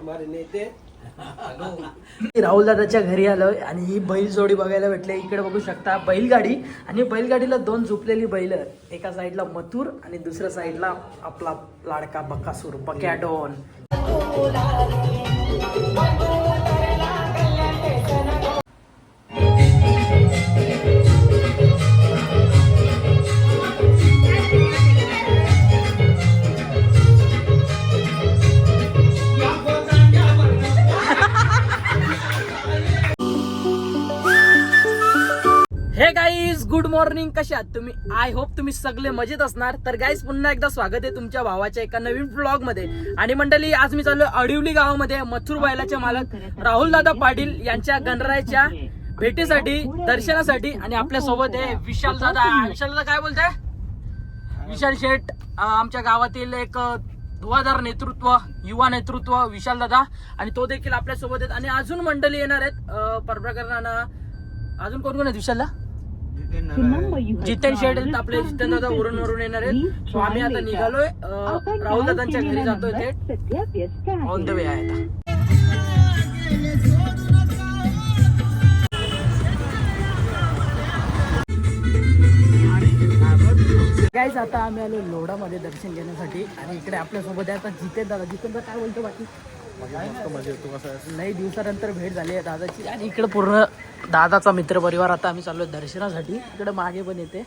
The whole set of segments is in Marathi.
हमारे नेते। राहुल दादाच्या घरी आलोय आणि ही बैल जोडी बघायला भेटली. इकडे बघू शकता बैलगाडी. आणि बैलगाडीला दोन झोपलेली बैल एका साईडला मथुर आणि दुसऱ्या साईडला आपला लाडका बकासूर बकॅडॉन मॉर्निंग कशा आहात तुम्ही? आय होप तुम्ही सगळे मजेत असणार. तर गाईज पुन्हा एकदा स्वागत आहे तुमच्या भावाच्या एका नवीन ब्लॉगमध्ये आणि मंडळी आज मी चाललो अडिवली गावामध्ये मथुर बैलाचे मालक राहुल दादा पाटील यांच्या गणरायाच्या भेटीसाठी दर्शनासाठी आणि आपल्यासोबत आहे विशाल दादा. विशाल दादा काय बोलताय? विशाल शेठ आमच्या गावातील एक धुवाधार नेतृत्व युवा नेतृत्व विशाल दादा. आणि तो देखील आपल्यासोबत आहेत. आणि अजून मंडळी येणार आहेत. परप्रकरणानं अजून कोण कोण आहेत विशालला? जितेन आहेत आपले जितेन दादा वरून वरून येणार आहेत. सो आम्ही आता निघालोय. राहुल दादांच्या घरी जातोय ते ऑन द वे आहे. आता? गाईज आता आम्ही आलो लोडामध्ये दर्शन घेण्यासाठी आणि इकडे आपल्यासोबत आहे आता जितेन दादा. जितेन दादा काय बोलतो बाकी? लई दिवसानंतर भेट झाली आहे दादाची आणि इकडे पूर्ण दादाचा मित्र परिवार आता आम्ही चाललोय दर्शनासाठी. इकडे मागे पण येते.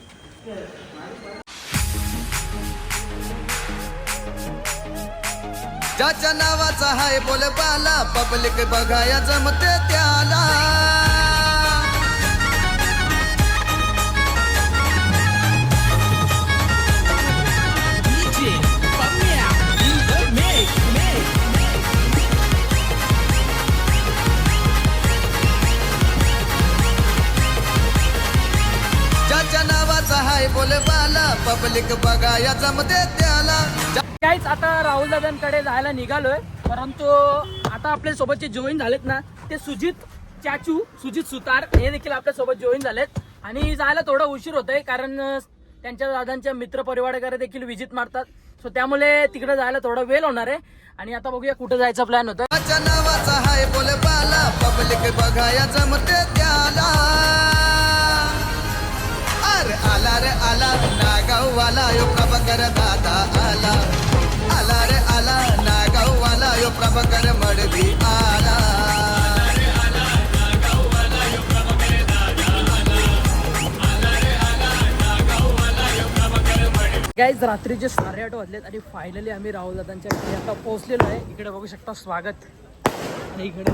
ज्याच्या नावाचा हाय बोलबाला पब्लिक बघाया जमते त्याला. हाय बोलबाला. पब्लिक बघाया जमते त्याला. काहीच आता राहुल दादांकडे जायला निघालोय. परंतु आता आपल्या सोबतचे जॉईन झालेत ना ते सुजित चाचू सुजित सुतार हे देखील आपल्यासोबत जॉईन झालेत. आणि जायला थोडा उशीर होतोय कारण त्यांच्या दादांच्या मित्र परिवार वगैरे देखील विजिट मारतात. सो त्यामुळे तिकडे जायला थोडा वेळ होणार आहे. आणि आता बघूया कुठे जायचा प्लॅन ज्याच्या नावाचा हाय बोलबाला. पब्लिक बघाया जमते त्याला. आलार आला रे आला नागाववाला यो प्रभाकर दादा आला. आला आला नागाववाला यो प्रभाकर मडवी आला. गाईज रात्रीचे साडेआठ वाजलेत आणि फायनली आम्ही राहुल दादांच्या घरी आता पोहोचलेलो आहे. इकडे बघू शकता स्वागत. आणि इकडे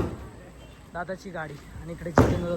दादाची गाडी आणि इकडे जितेंद्र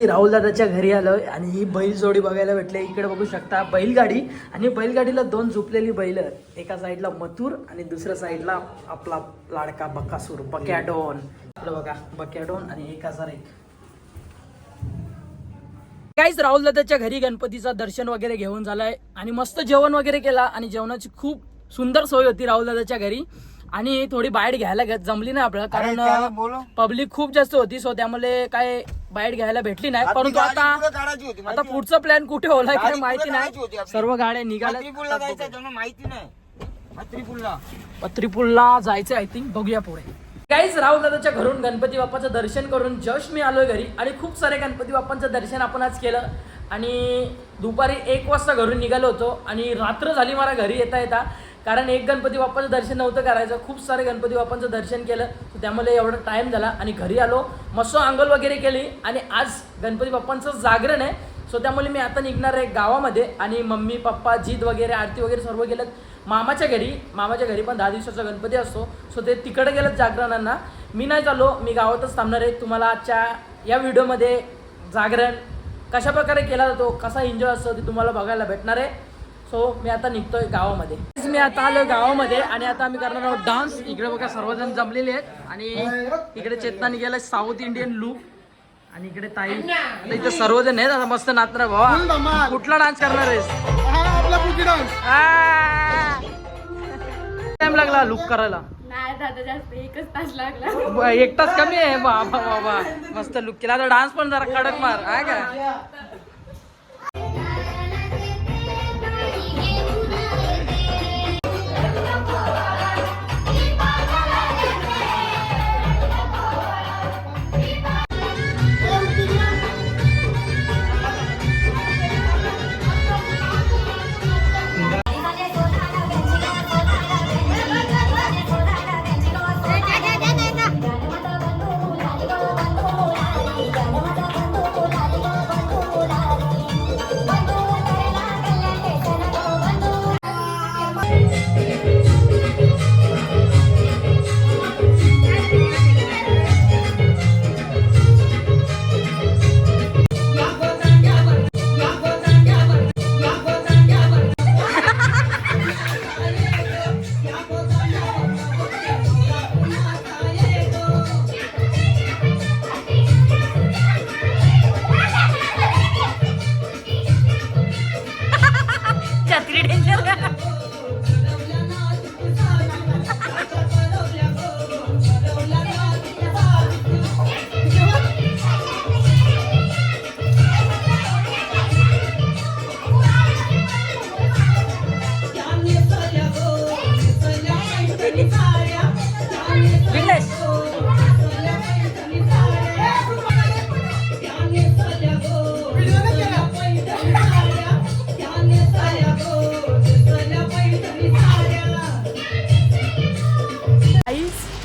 राहुल दादाच्या घरी आलोय आणि ही बैल जोडी बघायला भेटले. इकडे बघू शकता बैलगाडी. आणि बैलगाडीला दोन झोपलेली बैल एका साईडला मथुर आणि दुसऱ्या साईडला आपला लाडका बकासूर बकॅडॉन इकडे बघा बकॅडॉन आणि एक हजार एक. काहीच राहुल दादाच्या घरी गणपतीचं दर्शन वगैरे घेऊन झालंय. आणि मस्त जेवण वगैरे केला आणि जेवणाची खूप सुंदर सोय होती राहुल दादाच्या घरी. आणि थोडी बाहेर घ्यायला घेत जमली नाही आपल्याला कारण पब्लिक खूप जास्त होती सो त्यामुळे काय बाहेर घ्यायला भेटली नाही. परंतु आता आता पुढचा प्लॅन कुठे होलाय काय माहिती नाही. सर्व गाड्या निघाल्या माहिती नाही. पत्रीपूरला. जायचं आय थिंक बघूया पुढे. काहीच राहुल दादाच्या घरून गणपती बाप्पाचं दर्शन करून जस्ट मी आलोय घरी आणि खूप सारे गणपती बाप्पांचं दर्शन आपण आज केलं. आणि दुपारी एक वाजता घरून निघालो होतो आणि रात्र झाली मला घरी येता येता. कारण एक गणपती बाप्पाचं दर्शन नव्हतं करायचं. खूप सारे गणपती बाप्पांचं दर्शन केलं. तर त्यामुळे एवढा टाईम झाला आणि घरी आलो. मस्त आंघोळ वगैरे केली आणि आज गणपती बाप्पांचं जागरण आहे. सो त्यामुळे मी आता निघणार आहे गावामध्ये आणि मम्मी पप्पा जीत वगैरे आरती वगैरे सर्व गेलं मामाच्या घरी मामाच्या घरी पण दहा दिवसाचा गणपती असतो. सो ते तिकडे गेलं जागरणांना. मी नाही चाललो मी गावातच थांबणार आहे. तुम्हाला आजच्या या व्हिडिओमध्ये जागरण कशा प्रकारे केला जातो कसा एन्जॉय असतो ते तुम्हाला बघायला भेटणार आहे. सो मी आता निघतोय गावामध्ये. मी आता आलो गावामध्ये आणि आता आम्ही करणार आहोत डान्स इकडे बघा सर्वजण जमलेले आहेत. आणि इकडे चेतनाने गेलं साऊथ इंडियन लुक आणि इकडे ताई. आता इथे सर्वजण आहेत. आता मस्त नाचणार भावा. कुठला डान्स करणार आहेस? टाइम लागला लुक करायला. नाही दादा जास्त एकच तास लागला. ब- एक तास कमी आहे. बाबा बाबा. मस्त लुक केला. आता डान्स पण जरा कडक मार. आहे का?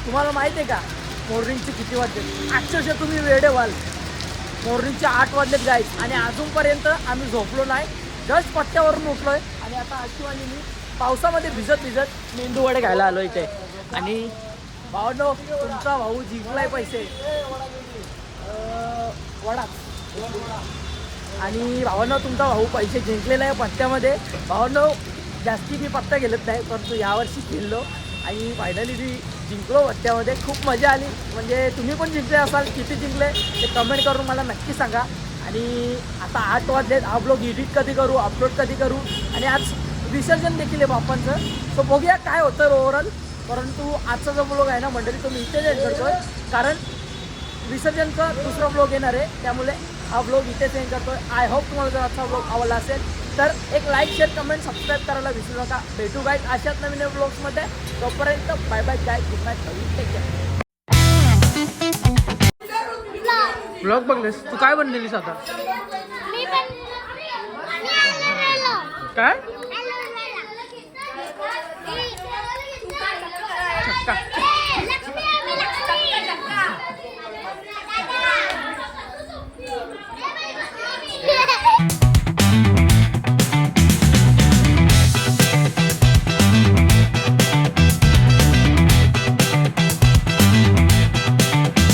तुम्हाला माहीत आहे का? मॉर्निंगचे किती वाजले? अक्षरशः तुम्ही वेडे व्हाल मॉर्निंगचे आठ वाजलेत गाईज आणि अजूनपर्यंत आम्ही झोपलो नाही. जस्ट पट्ट्यावरून उठलो आहे आणि आता आशिवानी मी पावसामध्ये भिजत भिजत मेंदू वडे घ्यायला आलो इथे. आणि भावनो तुमचा भाऊ जिंकलाय पैसे. वडा. आणि भावांनो तुमचा भाऊ पैसे जिंकलेला आहे पत्त्यामध्ये भावांनो जास्ती मी पत्ता गेलत नाही परंतु यावर्षी खेळलो. आणि फायनली मी जिंकलो त्यामध्ये खूप मजा आली. म्हणजे तुम्ही पण जिंकले असाल किती जिंकले ते कमेंट करून मला नक्की सांगा. आणि आता आठ वाजलेत हा ब्लॉग एडिट कधी करू अपलोड कधी करू? आणि आज विसर्जन देखील आहे बाप्पांचं. सो बघूया काय होतं ओव्हरऑल परंतु आजचा जो ब्लॉग आहे ना मंडळी तो मी इथेच एंड करतोय. कारण विसर्जनचा दुसरा ब्लॉग येणार आहे. त्यामुळे हा ब्लॉग इथेच एंड करतोय. आय होप तुम्हाला जर आजचा ब्लॉग आवडला असेल तर एक लाईक शेअर कमेंट सबस्क्राईब करायला विसरू नका. भेटू गाईज अशाच नवीन ब्लॉग्समध्ये तोपर्यंत bye bye guy good night take care blog बघलेस? तू काय बनलेलीस आता? मी पण मी आलो काय?